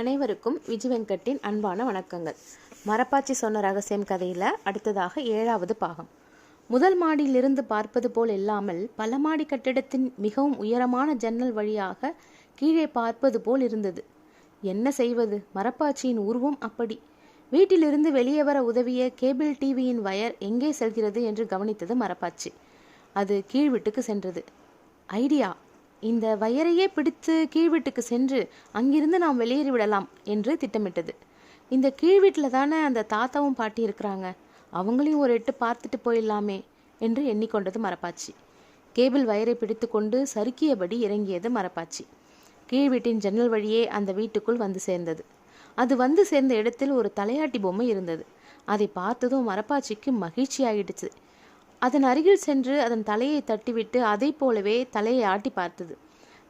அனைவருக்கும் விஜி வெங்கட்டின் அன்பான வணக்கங்கள். மரப்பாச்சி சொன்ன ரகசியம் கதையில் அடுத்ததாக ஏழாவது பாகம். முதல் மாடியிலிருந்து பார்ப்பது போல் இல்லாமல் பல மாடி கட்டிடத்தின் மிகவும் உயரமான ஜன்னல் வழியாக கீழே பார்ப்பது போல் இருந்தது. என்ன செய்வது? மரப்பாச்சியின் உருவம் அப்படி. வீட்டிலிருந்து வெளியே வர உதவிய கேபிள் டிவியின் வயர் எங்கே செல்கிறது என்று கவனித்தது மரப்பாச்சி. அது கீழ் வீட்டுக்கு சென்றது. ஐடியா! இந்த வயரையே பிடித்து கீழ் வீட்டுக்கு சென்று அங்கிருந்து நாம் வெளியேறி விடலாம் என்று திட்டமிட்டது. இந்த கீழ் வீட்டில் தானே அந்த தாத்தாவும் பாட்டி இருக்கிறாங்க. அவங்களையும் ஒரு எட்டு பார்த்துட்டு போயிடலாமே என்று எண்ணிக்கொண்டது மரப்பாச்சி. கேபிள் வயரை பிடித்து கொண்டு சறுக்கியபடி இறங்கியது மரப்பாச்சி. கீழ்வீட்டின் ஜன்னல் வழியே அந்த வீட்டுக்குள் வந்து சேர்ந்தது. அது வந்து சேர்ந்த இடத்தில் ஒரு தலையாட்டி பொம்மை இருந்தது. அதை பார்த்ததும் மரப்பாச்சிக்கு மகிழ்ச்சியாகிடுச்சு அதன் அருகில் சென்று அதன் தலையை தட்டிவிட்டு அதைப் போலவே தலையை ஆட்டி பார்த்தது.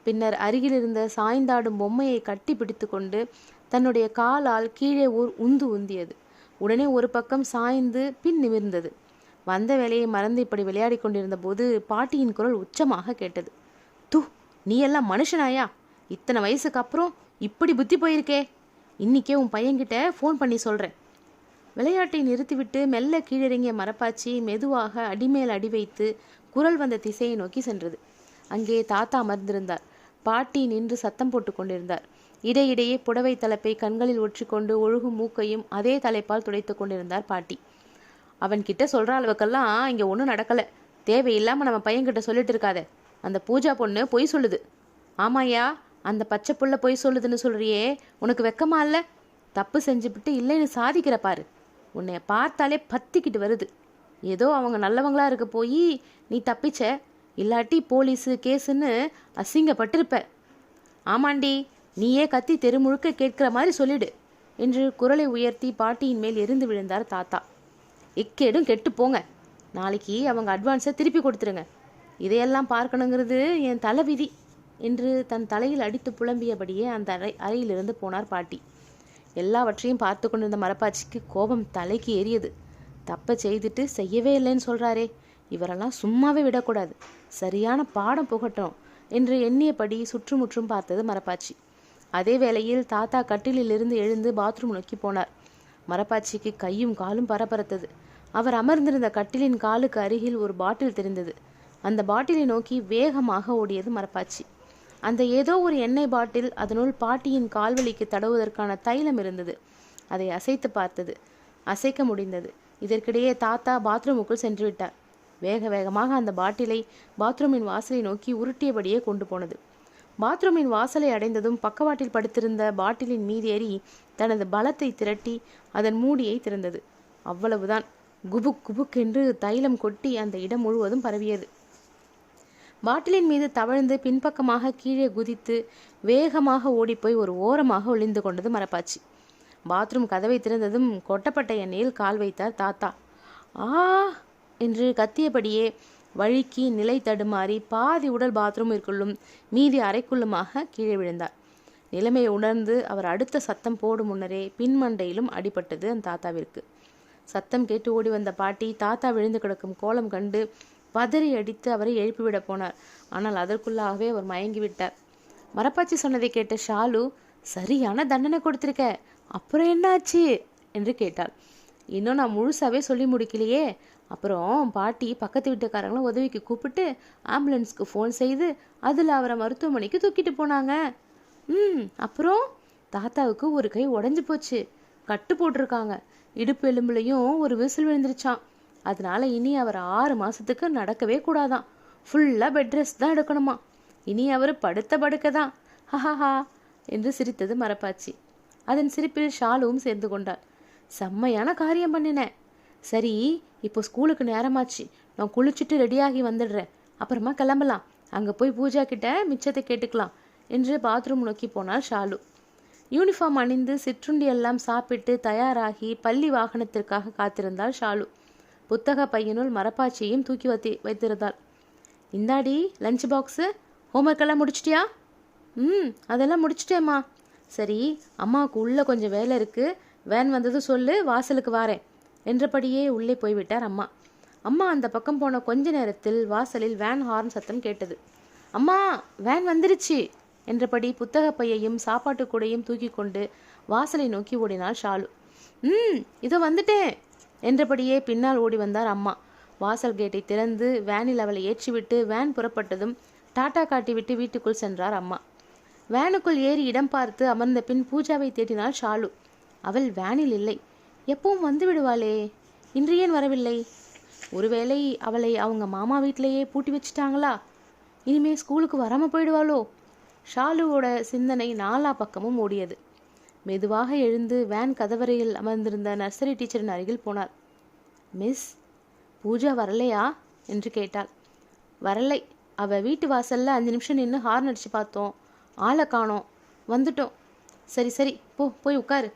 பின்னர் அருகில் இருந்த சாய்ந்தாடும் பொம்மையை கட்டி பிடித்து கொண்டு தன்னுடைய காலால் கீழே ஊர் உந்து உந்தியது. உடனே ஒரு பக்கம் சாய்ந்து பின் நிமிர்ந்தது. வந்த வேலையை மறந்து இப்படி விளையாடி கொண்டிருந்த போது பாட்டியின் குரல் உச்சமாக கேட்டது. து நீ எல்லாம் மனுஷனாயா? இத்தனை வயசுக்கு அப்புறம் இப்படி புத்தி போயிருக்கே. இன்னிக்கே உன் பையன்கிட்ட ஃபோன் பண்ணி சொல்கிறேன் விளையாட்டை நிறுத்திவிட்டு மெல்ல கீழிறங்கிய மரப்பாச்சி மெதுவாக அடிமேல் அடி வைத்து குரல் வந்த திசையை நோக்கி சென்றது. அங்கே தாத்தா அமர்ந்திருந்தார். பாட்டி நின்று சத்தம் போட்டு கொண்டிருந்தார். இடையிடையே புடவை தலைப்பை கண்களில் ஒற்றிக்கொண்டு ஒழுகும் மூக்கையும் அதே தலைப்பால் துடைத்து கொண்டிருந்தார் பாட்டி. அவன் கிட்ட சொல்ற அளவுக்கெல்லாம் இங்க ஒன்றும் நடக்கல. தேவையில்லாம நம்ம பையன்கிட்ட சொல்லிட்டு இருக்காதே. அந்த பூஜா பொண்ணு பொய் சொல்லுது. ஆமாயா அந்த பச்சை புள்ள பொய் சொல்லுதுன்னு சொல்றியே. உனக்கு வெக்கமா இல்லை? தப்பு செஞ்சுபிட்டு இல்லைன்னு சாதிக்கிற பாரு. உன்னைய பார்த்தாலே பத்திக்கிட்டு வருது. ஏதோ அவங்க நல்லவங்களா இருக்க போய் நீ தப்பிச்ச இல்லாட்டி போலீஸு கேஸுன்னு அசிங்கப்பட்டிருப்ப. ஆமாண்டி நீயே கத்தி தெரு முழுக்க கேட்கிற மாதிரி சொல்லிடு என்று குரலை உயர்த்தி பாட்டியின் மேல் எரிந்து விழுந்தார் தாத்தா. இக்கேடும் கெட்டு போங்க. நாளைக்கு அவங்க அட்வான்ஸை திருப்பி கொடுத்துருங்க. இதையெல்லாம் பார்க்கணுங்கிறது என் தலைவிதி என்று தன் தலையில் அடித்து புலம்பியபடியே அந்த அறை அறையிலிருந்து போனார் பாட்டி. எல்லாவற்றையும் பார்த்து கொண்டிருந்த மரப்பாச்சிக்கு கோபம் தலைக்கு ஏறியது. தப்பை செய்துட்டு செய்யவே இல்லைன்னு சொல்றாரே. இவரெல்லாம் சும்மாவே விடக்கூடாது. சரியான பாடம் புகட்டும் என்று எண்ணியபடி சுற்றுமுற்றும் பார்த்தது மரப்பாச்சி. அதே வேளையில் தாத்தா கட்டிலிலிருந்து எழுந்து பாத்ரூம் நோக்கி போனார். மரப்பாச்சிக்கு கையும் காலும் பரபரத்தது. அவர் அமர்ந்திருந்த கட்டிலின் காலுக்கு அருகில் ஒரு பாட்டில் தெரிந்தது. அந்த பாட்டிலை நோக்கி வேகமாக ஓடியது மரப்பாச்சி. அந்த ஏதோ ஒரு எண்ணெய் பாட்டில் அதனுள் பாட்டியின் கால்வலிக்கு தடவுவதற்கான தைலம் இருந்தது. அதை அசைத்து பார்த்தது. அசைக்க முடிந்தது. இதற்கிடையே தாத்தா பாத்ரூமுக்குள் சென்று விட்டார். வேக வேகமாக அந்த பாட்டிலை பாத்ரூமின் வாசலை நோக்கி உருட்டியபடியே கொண்டு போனது. பாத்ரூமின் வாசலை அடைந்ததும் பக்கவாட்டில் படுத்திருந்த பாட்டிலின் மீதேறி தனது பலத்தை திரட்டி அதன் மூடியை திறந்தது. அவ்வளவுதான். குபுக் குபுக் என்று தைலம் கொட்டி அந்த இடம் முழுவதும் பரவியது. பாட்டிலின் மீது தவழ்ந்து பின்பக்கமாக கீழே குதித்து வேகமாக ஓடிப்போய் ஒரு ஓரமாக ஒளிந்து கொண்டது மரப்பாச்சி. பாத்ரூம் கதவை திறந்ததும் கொட்டப்பட்ட எண்ணெயில் கால் வைத்தார் தாத்தா. ஆ என்று கத்தியபடியே வழுக்கி நிலை தடுமாறி பாதி உடல் பாத்ரூமிற்குள்ளும் மீதி அறைக்குள்ளுமாக கீழே விழுந்தார். நிலைமையை உணர்ந்து அவர் அடுத்த சத்தம் போடும் முன்னரே பின்மண்டையிலும் அடிபட்டது அந்த தாத்தாவிற்கு. சத்தம் கேட்டு ஓடி வந்த பாட்டி தாத்தா விழுந்து கிடக்கும் கோலம் கண்டு பதறி அடித்து அவரை எழுப்பிவிட போனார். ஆனால் அதற்குள்ளாகவே அவர் மயங்கி விட்டார். மரப்பாச்சி சொன்னதை கேட்ட ஷாலு சரியான தண்டனை கொடுத்துருக்க அப்புறம் என்னாச்சு? என்று கேட்டாள். இன்னும் நான் முழுசாவே சொல்லி முடிக்கலையே. அப்புறம் பாட்டி பக்கத்து வீட்டுக்காரங்களும் உதவிக்கு கூப்பிட்டு ஆம்புலன்ஸ்க்கு ஃபோன் செய்து அதில் அவரை மருத்துவமனைக்கு தூக்கிட்டு போனாங்க. ம் அப்புறம்? தாத்தாவுக்கு ஒரு கை உடஞ்சி போச்சு. கட்டு போட்டிருக்காங்க. இடுப்பு எலும்புலையும் ஒரு விசில் விழுந்துருச்சான் அதனால இனி அவர் ஆறு மாசத்துக்கு நடக்கவே கூடாதாம் ஃபுல்லா பெட் ரெஸ்ட் தான் எடுக்கணுமா? இனி அவர் படுத்த படுக்க தான் ஹஹஹா என்று சிரித்தது மரப்பாச்சி. அதன் சிரிப்பில் ஷாலுவும் சேர்ந்து கொண்டாள். செம்மையான காரியம் பண்ணினேன் சரி இப்போ ஸ்கூலுக்கு நேரமாச்சு. நான் குளிச்சுட்டு ரெடியாகி வந்துடுறேன். அப்புறமா கிளம்பலாம். அங்கே போய் பூஜா கிட்ட மிச்சத்தை கேட்டுக்கலாம் என்று பாத்ரூம் நோக்கி போனாள் ஷாலு. யூனிஃபார்ம் அணிந்து சிற்றுண்டி எல்லாம் சாப்பிட்டு தயாராகி பள்ளி வாகனத்திற்காக காத்திருந்தாள் ஷாலு. புத்தக பையனுள் மரப்பாச்சியையும் தூக்கி வைத்தி வைத்திருந்தாள். இந்தாடி லஞ்ச் பாக்ஸு ஹோம்ஒர்க் எல்லாம் முடிச்சிட்டியா? ம் அதெல்லாம் முடிச்சிட்டேம்மா. சரி அம்மாவுக்கு உள்ளே கொஞ்சம் வேலை இருக்குது வேன் வந்தது சொல்லு வாசலுக்கு வாரேன் என்றபடியே உள்ளே போய்விட்டார் அம்மா. அம்மா அந்த பக்கம் போன கொஞ்ச நேரத்தில் வாசலில் வேன் ஹார்ன் சத்தம் கேட்டது. அம்மா வேன் வந்துருச்சு என்றபடி புத்தக பையையும் சாப்பாட்டு கூடையும் தூக்கி கொண்டு வாசலை நோக்கி ஓடினாள் ஷாலு. ம் இதோ வந்துட்டேன். என்றபடியே பின்னால் ஓடி வந்தார் அம்மா. வாசல் கேட்டை திறந்து வேனில் அவளை ஏற்றிவிட்டு வேன் புறப்பட்டதும் டாட்டா காட்டிவிட்டு வீட்டுக்குள் சென்றார் அம்மா. வேனுக்குள் ஏறி இடம் பார்த்து அமர்ந்த பின் பூஜாவை தேடினாள் ஷாலு. அவள் வேனில் இல்லை. எப்பவும் வந்து விடுவாளே. இன்று ஏன் வரவில்லை? ஒருவேளை அவளை அவங்க மாமா வீட்டிலேயே பூட்டி வச்சிட்டாங்களா? இனிமே ஸ்கூலுக்கு வராமல் போயிடுவாளோ? ஷாலுவோட சிந்தனை நாலா பக்கமும் ஓடியது. மெதுவாக எழுந்து வேன் கதவறையில் அமர்ந்திருந்த நர்சரி டீச்சரின் அருகில் போனார் மிஸ் பூஜா வரலையா? என்று கேட்டாள். வரலை. அவ வீட்டு வாசல்ல அஞ்சு நிமிஷம் நின்று ஹார்ன் அடிச்சு பார்த்தோம். ஆளை காணோம். வந்துட்டோம். சரி சரி. போ போய் உட்காரு.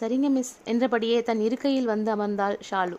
சரிங்க மிஸ் என்றபடியே தன் இருக்கையில் வந்து அமர்ந்தாள் ஷாலு.